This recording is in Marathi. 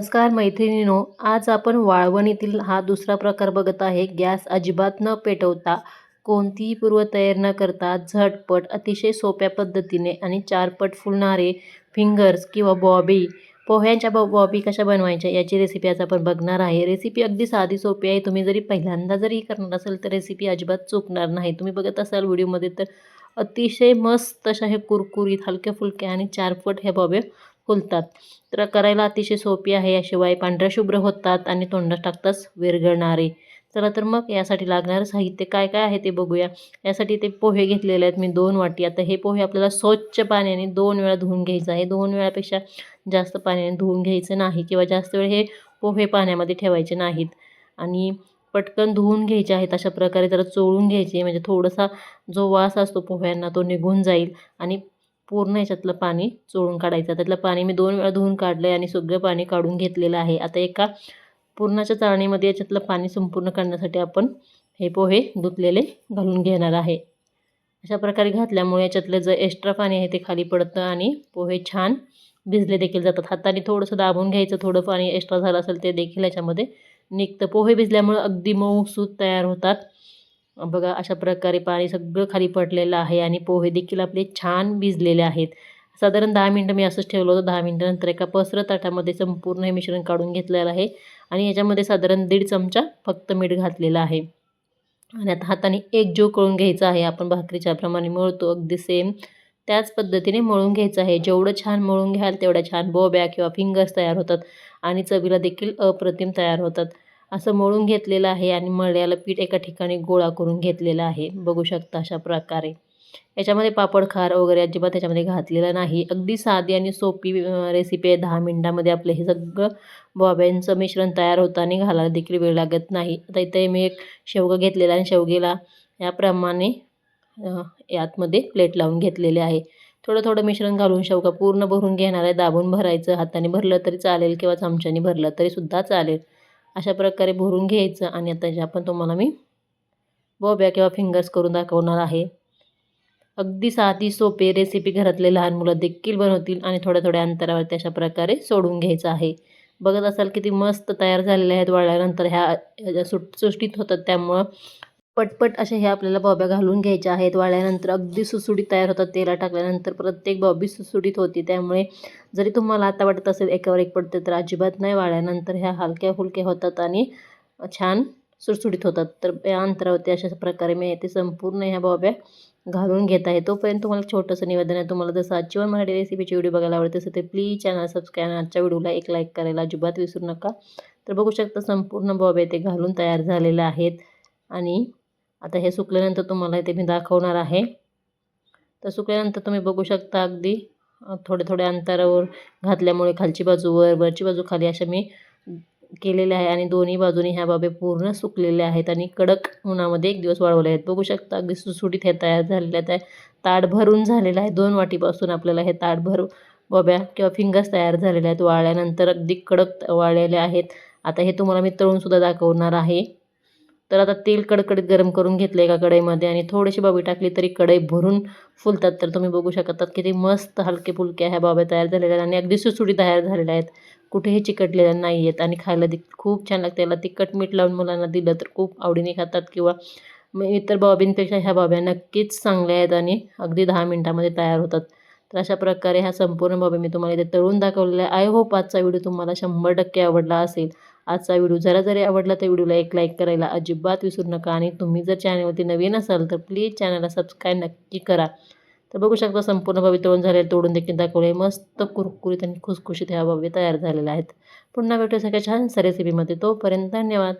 नमस्कार मैत्रिणीनो आज आपण वाळवणीतील हा दुसरा प्रकार बघत आहे. गॅस अजिबात न पेटवता कोणतीही पूर्वतयार न करता झटपट अतिशय सोप्या पद्धतीने आणि चारपट फुलणारे फिंगर्स किंवा बॉबी पोह्यांच्या बॉ बॉबी कशा बनवायच्या याची रेसिपी आज आपण बघणार आहे. रेसिपी अगदी साधी सोपी आहे. तुम्ही जरी पहिल्यांदा जरी करणार असेल तर रेसिपी अजिबात चुकणार नाही. तुम्ही बघत असाल व्हिडिओमध्ये तर अतिशय मस्त अशा हे कुरकुरीत हलक्या फुलक्या आणि चारपट ह्या बॉब्या फुलतात तर करायला अतिशय सोपी आहे. याशिवाय पांढऱ्या शुभ्र होतात आणि तोंडात टाकताच विरघळणारे. चला तर मग यासाठी लागणारं साहित्य काय काय आहे ते बघूया. यासाठी ते पोहे घेतलेले आहेत मी दोन वाटी. आता हे पोहे आपल्याला स्वच्छ पाण्याने दोन वेळा धुवून घ्यायचं आहे. दोन वेळापेक्षा जास्त पाण्याने धुवून घ्यायचं नाही किंवा जास्त वेळ हे पोहे पाण्यामध्ये ठेवायचे नाहीत. आणि पटकन धुवून घ्यायचे आहेत अशा प्रकारे जरा चोळून घ्यायचे. म्हणजे थोडासा जो वास असतो पोह्यांना तो निघून जाईल. आणि पूर्ण याच्यातलं पाणी चोळून काढायचं. त्यातलं पाणी मी दोन वेळा धुवून काढलं आहे आणि सगळं पाणी काढून घेतलेलं आहे. आता एका पूर्णाच्या चाळणीमध्ये याच्यातलं पाणी संपूर्ण काढण्यासाठी आपण हे पोहे धुतलेले घालून घेणार आहे. अशा प्रकारे घातल्यामुळे याच्यातलं जे एक्स्ट्रा पाणी आहे ते खाली पडतं आणि पोहे छान भिजले देखील जातात. हाताने थोडंसं दाबून घ्यायचं थोडं पाणी एक्स्ट्रा झालं असेल ते देखील याच्यामध्ये निघतं. पोहे भिजल्यामुळं अगदी मऊ सूत तयार होतात. बघा अशा प्रकारे पाणी सगळं खाली पडलेलं आहे आणि पोहे देखील आपले छान भिजलेले आहेत. साधारण दहा मिनटं मी असंच ठेवलं होतं. दहा मिनटानंतर एका पसरत ताटामध्ये संपूर्ण हे मिश्रण काढून घेतलेलं आहे आणि याच्यामध्ये साधारण दीड चमचा फक्त मीठ घातलेलं आहे. आणि आता हाताने एक जो कळून घ्यायचा आहे. आपण भाकरीच्या प्रमाणे मळतो अगदी सेम त्याच पद्धतीने मळून घ्यायचं आहे. जेवढं छान मळून घ्याल तेवढ्या छान बोब्या किंवा फिंगर्स तयार होतात आणि चवीला देखील अप्रतिम तयार होतात. असं मळून घेतलेलं आहे आणि मळ्याला पीठ एका ठिकाणी गोळा करून घेतलेलं आहे. बघू शकता अशा प्रकारे. याच्यामध्ये पापड खार वगैरे अजिबात त्याच्यामध्ये घातलेला नाही. अगदी साधी आणि सोपी रेसिपी आहे. दहा मिनटामध्ये आपलं हे सगळं बॉब्यांचं मिश्रण तयार होतं आणि घालायला देखील वेळ लागत नाही. आता इथे मी एक शेवगा घेतलेला आणि शेवगेला याप्रमाणे यातमध्ये प्लेट लावून घेतलेले आहे. थोडं थोडं मिश्रण घालून शेवगा पूर्ण भरून घेणार आहे. दाबून भरायचं हाताने भरलं तरी चालेल किंवा चमच्याने भरलं तरीसुद्धा चालेल. अशा प्रकारे भरून घ्यायचं आणि आता जे आपण तुम्हाला मी बॉब्या किंवा फिंगर्स करून दाखवणार आहे. अगदी साधी सोपे रेसिपी घरातले लहान मुलं देखील बनवतील आणि थोड्या थोड्या अंतरावरती अशा प्रकारे सोडून घ्यायचं आहे. बघत असाल किती मस्त तयार झालेले आहेत वाळल्यानंतर ह्या सुट सुष्टीत होतात त्यामुळं पटपट अशा हे आपल्याला बॉब्या घालून घ्यायच्या आहेत. वाळल्यानंतर अगदी सुसुडीत तयार होतात तेला टाकल्यानंतर प्रत्येक बॉबी सुसुडीत होती. त्यामुळे जरी तुम्हाला आता वाटत असेल एकावर एक पडते तर अजिबात नाही. वाळल्यानंतर ह्या हलक्या फुलक्या होतात आणि छान सुटसुटीत होतात. तर या अंतरावरती अशा प्रकारे मी ते संपूर्ण ह्या बॉब्या घालून घेत आहे. तोपर्यंत तुम्हाला छोटंसं निवेदन आहे. तुम्हाला जसं आजची मराठी रेसिपीची व्हिडिओ बघायला आवडते तसं ते प्लीज चॅनल सबस्क्राईब आजच्या व्हिडिओला एक लाईक करायला अजिबात विसरू नका. तर बघू शकता संपूर्ण बॉब्या ते घालून तयार झालेल्या आहेत. आणि आता हे सुकल्यानंतर तुम्हाला इथे मी दाखवणार आहे. तर सुकल्यानंतर तुम्ही बघू शकता अगदी थोड्या थोड्या अंतरावर घातल्यामुळे खालची बाजूवर वरची बाजू खाली अशा मी केलेल्या आहे आणि दोन्ही बाजूनी ह्या बाबे पूर्ण सुकलेल्या आहेत आणि कडक उन्हामध्ये एक दिवस वाळवले आहेत. बघू शकता अगदी सुटसुटीत हे तयार झालेले आहेत ताट भरून झालेलं आहे दोन वाटीपासून आपल्याला हे ताट भर बॉब्या किंवा फिंगर्स तयार झालेले आहेत. वाळल्यानंतर अगदी कडक वाळलेले आहेत. आता हे तुम्हाला मी तळूनसुद्धा दाखवणार आहे. तर आता तेल कडकडीत गरम करून घेतलं एका कढईमध्ये आणि थोडीशी बाबी टाकली तरी कढई भरून फुलतात. तर तुम्ही बघू शकतात किती मस्त हलके फुलके ह्या बाब्या तयार झालेल्या आहेत आणि अगदी सुसुडी तयार झालेल्या आहेत. कुठेही चिकटलेल्या नाही आहेत आणि खायला देखील खूप छान लागते. याला तिखट मीठ लावून मुलांना दिलं तर खूप आवडीने खातात किंवा इतर बाबींपेक्षा ह्या बाब्या नक्कीच चांगल्या आहेत आणि अगदी दहा मिनटामध्ये तयार होतात. तर अशा प्रकारे ह्या संपूर्ण बाबी मी तुम्हाला इथे तळून दाखवलेल्या आहे आय होप आजचा व्हिडिओ तुम्हाला शंभर टक्के आवडला असेल. आजचा व्हिडिओ. जरा जरी आवडला तर व्हिडिओला एक लाईक करायला अजिबात विसरू नका. आणि तुम्ही जर चॅनलवरती नवीन असाल तर प्लीज चॅनलला सबस्क्राईब नक्की करा. तर बघू शकता संपूर्ण भव्य तोडून झालेले तोडून देखील दाखवले मस्त कुरकुरीत आणि खुसखुशीत ह्या भव्य तयार झालेल्या आहेत. पुन्हा भेटू सगळ्या छान रेसिपीमध्ये तोपर्यंत धन्यवाद.